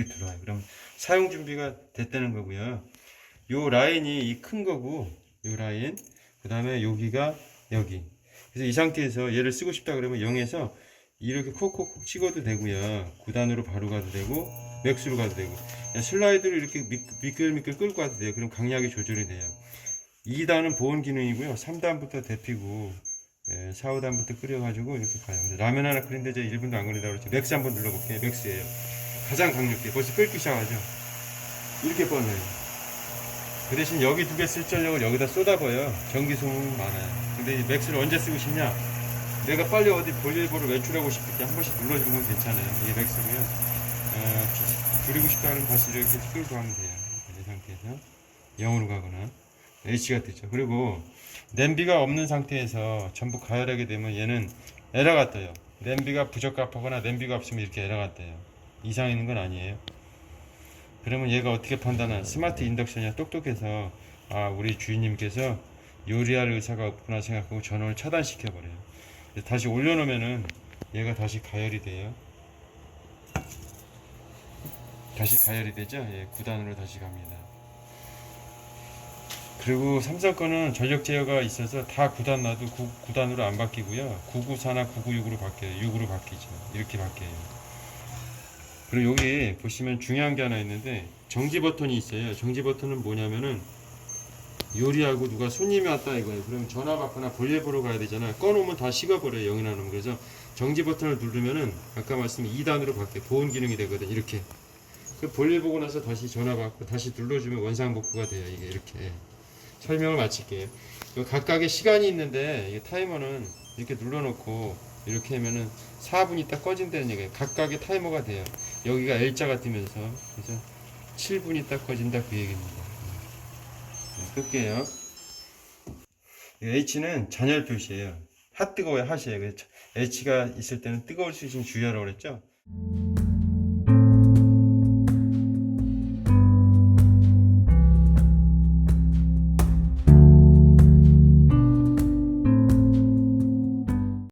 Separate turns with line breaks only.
물이 들어와요. 그럼 사용 준비가 됐다는 거고요. 요 라인이 이 큰 거고 요 라인 그 다음에 여기가 여기. 그래서 이 상태에서 얘를 쓰고 싶다 그러면 0에서 이렇게 콕콕콕 찍어도 되고요. 9단으로 바로 가도 되고 맥스로 가도 되고. 그냥 슬라이드로 이렇게 미, 미끌미끌 끌고 가도 돼요. 그럼 강약이 조절이 돼요. 2단은 보온 기능이고요. 3단부터 데피고 예, 4, 5단부터 끓여가지고 이렇게 가요. 라면 하나 끓이는데 이제 1분도 안 걸린다고 그랬죠. 맥스 한번 눌러볼게요. 맥스예요 가장 강력해. 벌써 끓기 시작하죠. 이렇게 뻔해요. 그 대신 여기 두 개 쓸 전력을 여기다 쏟아버려 전기 소음이 많아요. 근데 이 맥스를 언제 쓰고 싶냐? 내가 빨리 어디 볼일보를 외출하고 싶을 때 한 번씩 눌러주는 건 괜찮아요. 이게 맥스고요. 어, 비- 줄이고 싶다 하면 다시 이렇게 끌고 가면 돼요. 이 상태에서. 0으로 가거나. H가 뜨죠. 그리고 냄비가 없는 상태에서 전부 가열하게 되면 얘는 에러가 떠요. 냄비가 부적합하거나 냄비가 없으면 이렇게 에러가 떠요 이상 있는 건 아니에요 그러면 얘가 어떻게 판단한 스마트 인덕션이 똑똑해서 아 우리 주인님께서 요리할 의사가 없구나 생각하고 전원을 차단시켜 버려요. 다시 올려놓으면은 얘가 다시 가열이 돼요. 다시 가열이 되죠? 예, 9단으로 다시 갑니다. 그리고 삼성 거는 전력 제어가 있어서 다 9단 놔도 9, 단으로 안 바뀌고요. 994나 996으로 바뀌어요. 6으로 바뀌죠. 이렇게 바뀌어요. 그리고 여기 보시면 중요한 게 하나 있는데 정지 버튼이 있어요. 정지 버튼은 뭐냐면은 요리하고 누가 손님이 왔다 이거예요. 그럼 전화 받거나 볼일 보러 가야 되잖아요. 꺼놓으면 다 식어버려요. 나누면 그래서 정지 버튼을 누르면은 아까 말씀 2단으로 바뀌어 보온 기능이 되거든. 이렇게 그 볼일 보고 나서 다시 전화 받고 다시 눌러주면 원상복구가 돼요. 이게 이렇게 설명을 마칠게요. 요 각각의 시간이 있는데 타이머는 이렇게 눌러놓고 이렇게 하면은 4분 있다 꺼진다는 얘기예요. 각각의 타이머가 돼요. 여기가 L자가 뜨면서 그래서 7분 있다 꺼진다 그 얘기입니다. 네, 끌게요. 이 H는 잔열 표시예요. 핫 뜨거워요, 핫이에요. H가 있을 때는 뜨거울 수 있으면 주의하라고 그랬죠?